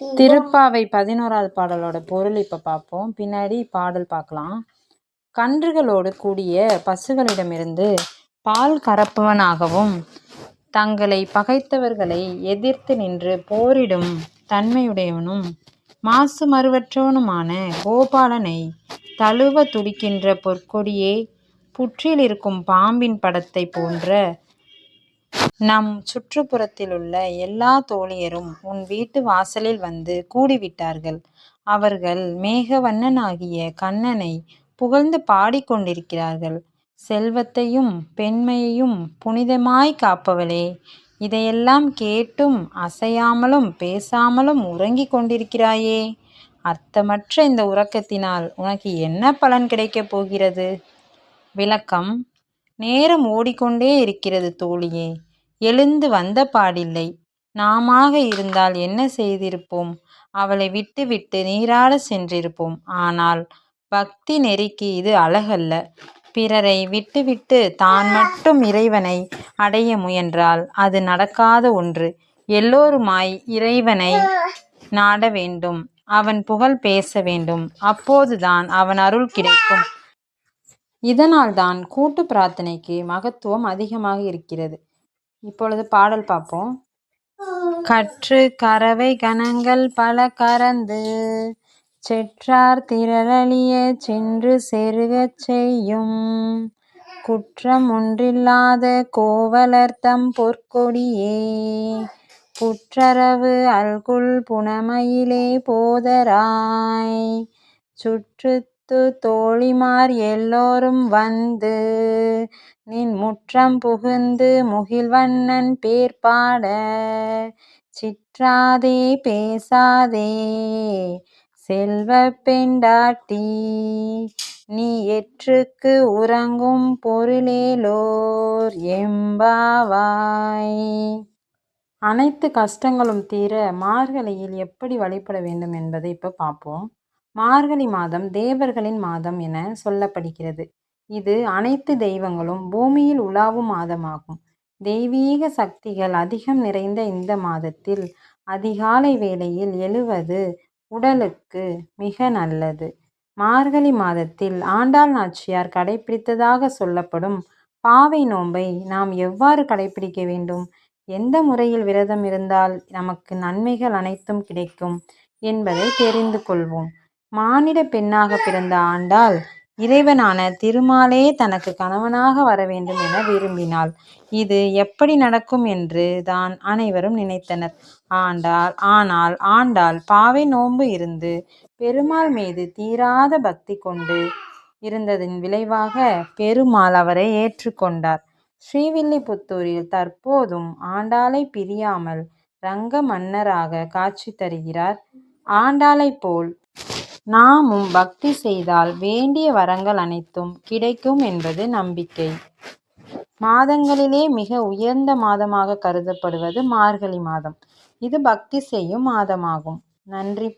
திருப்பாவை பதினோராவது பாடலோட பொருள் இப்போ பார்ப்போம் பின்னாடி பாடல் பார்க்கலாம் கன்றுகளோடு கூடிய பசுகளிடமிருந்து பால் கறப்பவனாகவும் தங்களை பகைத்தவர்களை எதிர்த்து நின்று போரிடும் தன்மையுடையவனும் மாசு மறுவற்றவனுமான கோபாலனை தழுவ துடிக்கின்ற பொற்கொடியே புற்றில் இருக்கும் பாம்பின் படத்தை போன்ற நம் சுற்றுப்புறத்திலுள்ள எல்லா தோழியரும் உன் வீட்டு வாசலில் வந்து கூடிவிட்டார்கள். அவர்கள் மேகவண்ணனாகிய கண்ணனை புகழ்ந்து பாடிக்கொண்டிருக்கிறார்கள். செல்வத்தையும் பெண்மையையும் புனிதமாய்க் காப்பவளே, இதையெல்லாம் கேட்டும் அசையாமலும் பேசாமலும் உறங்கிக் கொண்டிருக்கிறாயே, அர்த்தமற்ற இந்த உறக்கத்தினால் உனக்கு என்ன பலன் கிடைக்கப் போகிறது? விளக்கம் நேரம் ஓடிக்கொண்டே இருக்கிறது தோழியே. எழுந்து வந்த பாடில்லை. நாமாக இருந்தால் என்ன செய்திருப்போம்? அவளை விட்டுவிட்டு நீராடச் சென்றிருப்போம். ஆனால் பக்தி நெறிக்கு இது அழகல்ல. பிறரை விட்டுவிட்டு தான் மட்டும் இறைவனை அடைய முயன்றால் அது நடக்காத ஒன்று. எல்லோருமாய் இறைவனை நாட வேண்டும். அவன் புகழ் பேச வேண்டும். அப்போதுதான் அவன் அருள் கிடைக்கும். இதனால்தான் கூட்டு பிரார்த்தனைக்கு மகத்துவம் அதிகமாக இருக்கிறது. இப்பொழுது பாடல் பார்ப்போம். கற்று கறவை கணங்கள் பல கறந்து செற்றார் திரளழியச் சென்று செருகச் செய்யும். குற்றம் ஒன்றில்லாத கோவலர்தம் பொற்கொடியே புற்றரவு அல்குல் புனமயிலே போதராய். முத்து தோழிமார் எல்லோரும் வந்து நின் முற்றம் புகுந்து முகில்வண்ணன் பேர் பாட சிற்றாதே பேசாதே செல்வ பெண்டாட்டி நீ எற்றுக்கு உறங்கும் பொருளேலோர் எம்பாவாய். அனைத்து கஷ்டங்களும் தீர மார்கழியில் எப்படி வழிபட வேண்டும் என்பதை இப்போ பார்ப்போம். மார்கழி மாதம் தேவர்களின் மாதம் என சொல்லப்படுகிறது. இது அனைத்து தெய்வங்களும் பூமியில் உலாவும் மாதமாகும். தெய்வீக சக்திகள் அதிகம் நிறைந்த இந்த மாதத்தில் அதிகாலை வேளையில் எழுவது உடலுக்கு மிக நல்லது. மார்கழி மாதத்தில் ஆண்டாள் நாச்சியார் கடைப்பிடித்ததாக சொல்லப்படும் பாவை நோன்பை நாம் எவ்வாறு கடைப்பிடிக்க வேண்டும்? எந்த முறையில் விரதம் இருந்தால் நமக்கு நன்மைகள் அனைத்தும் கிடைக்கும் என்பதை தெரிந்து கொள்வோம். மானிட பெண்ணாக பிறந்த ஆண்டாள் இறைவனான திருமாலே தனக்கு கணவனாக வரவேண்டும் என விரும்பினாள். இது எப்படி நடக்கும் என்று தான் அனைவரும் நினைத்தனர். ஆண்டாள் ஆனால் ஆண்டாள் பாவை நோன்பு இருந்து பெருமாள் மீது தீராத பக்தி கொண்டு இருந்ததின் விளைவாக பெருமாள் அவரை ஏற்றுக்கொண்டார். ஸ்ரீவில்லிபுத்தூரில் தற்போதும் ஆண்டாளை பிரியாமல் ரங்க மன்னராக காட்சி தருகிறார். ஆண்டாளைப் போல் நாமும் பக்தி செய்தால் வேண்டிய வரங்கள் அனைத்தும் கிடைக்கும் என்பது நம்பிக்கை. மாதங்களிலே மிக உயர்ந்த மாதமாக கருதப்படுவது மார்கழி மாதம். இது பக்தி செய்யும் மாதமாகும். நன்றி